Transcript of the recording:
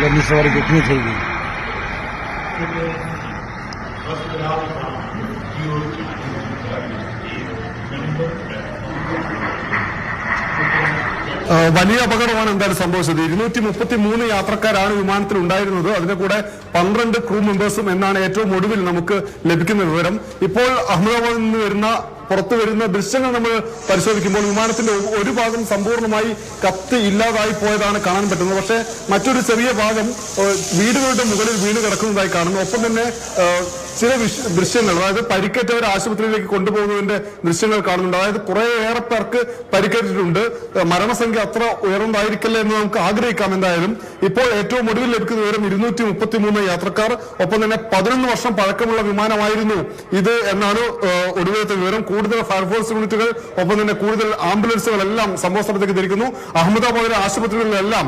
લંબી સવારી કેટલી થઈ ગઈ ആ, വലിയ അപകടമാണ് എന്തായാലും സംഭവിച്ചത് ഇരുന്നൂറ്റി മുപ്പത്തി മൂന്ന് യാത്രക്കാരാണ് വിമാനത്തിൽ ഉണ്ടായിരുന്നത് അതിന്റെ കൂടെ പന്ത്രണ്ട് ക്രൂ മെമ്പേഴ്സും എന്നാണ് ഏറ്റവും ഒടുവിൽ നമുക്ക് ലഭിക്കുന്ന വിവരം ഇപ്പോൾ അഹമ്മദാബാദിൽ നിന്ന് വരുന്ന പുറത്തു വരുന്ന ദൃശ്യങ്ങൾ നമ്മൾ പരിശോധിക്കുമ്പോൾ വിമാനത്തിന്റെ ഒരു ഭാഗം സമ്പൂർണമായി കത്തി ഇല്ലാതായി പോയതാണ് കാണാൻ പറ്റുന്നത്. പക്ഷേ മറ്റൊരു ചെറിയ ഭാഗം വീടുകളുടെ മുകളിൽ വീണ് കിടക്കുന്നതായി കാണുന്നു. ഒപ്പം തന്നെ ചില ദൃശ്യങ്ങൾ അതായത് പരിക്കേറ്റവർ ആശുപത്രിയിലേക്ക് കൊണ്ടുപോകുന്നതിന്റെ ദൃശ്യങ്ങൾ കാണുന്നുണ്ട്. അതായത് കുറേയേറെ പേർക്ക് പരിക്കേറ്റിട്ടുണ്ട്. മരണസംഖ്യ അത്ര ഉയർന്നതായിരിക്കില്ല എന്ന് നമുക്ക് ആഗ്രഹിക്കാം എന്തായാലും. ഇപ്പോൾ ഏറ്റവും ഒടുവിൽ ലഭിക്കുന്ന വിവരം ഇരുന്നൂറ്റി മുപ്പത്തി മൂന്ന് യാത്രക്കാർ ഒപ്പം തന്നെ പതിനൊന്ന് വർഷം പഴക്കമുള്ള വിമാനമായിരുന്നു ഇത് എന്നാണ് ഒടുവിലത്തെ വിവരം. കൂടുതൽ ഫയർഫോഴ്സ് യൂണിറ്റുകൾ ഒപ്പം തന്നെ കൂടുതൽ ആംബുലൻസുകളെല്ലാം സംഭവ സ്ഥലത്തേക്ക് തിരിക്കുന്നു. അഹമ്മദാബാദിലെ ആശുപത്രികളിലെല്ലാം